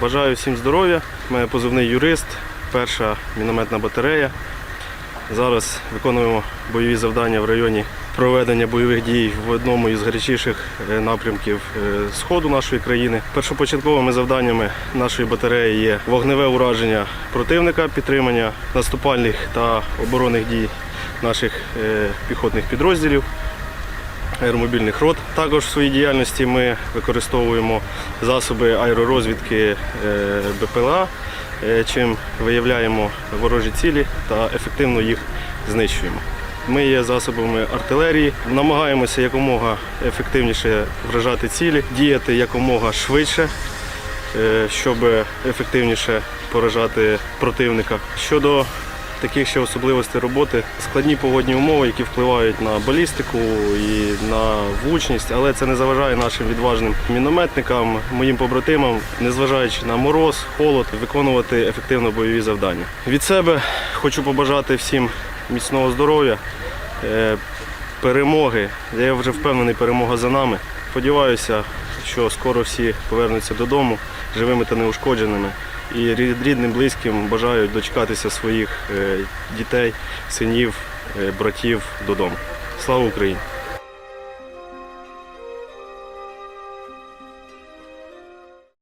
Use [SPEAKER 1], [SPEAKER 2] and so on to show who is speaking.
[SPEAKER 1] Бажаю всім здоров'я. Мене позивний юрист, перша мінометна батарея. Зараз виконуємо бойові завдання в районі проведення бойових дій в одному із гарячіших е, напрямків е, сходу нашої країни. Першопочатковими завданнями нашої батареї є вогневе ураження противника, підтримання наступальних та оборонних дій наших е, піхотних підрозділів аеромобільних рот. Також в своїй діяльності ми використовуємо засоби аеророзвідки е, БПЛА, е, чим виявляємо ворожі цілі та ефективно їх знищуємо. Ми є засобами артилерії, намагаємося якомога ефективніше вражати цілі, діяти якомога швидше, е, щоб ефективніше поражати противника. Щодо таких ще особливостей роботи, складні погодні умови, які впливають на балістику і на влучність, але це не заважає нашим відважним мінометникам, моїм побратимам, незважаючи на мороз, холод, виконувати ефективно бойові завдання. Від себе хочу побажати всім міцного здоров'я, е, перемоги. Я вже впевнений, перемога за нами. Сподіваюся, що скоро всі повернуться додому живими та неушкодженими. І рідним, близьким бажаю дочекатися своїх е, дітей, синів, е, братів додому. Слава Україні!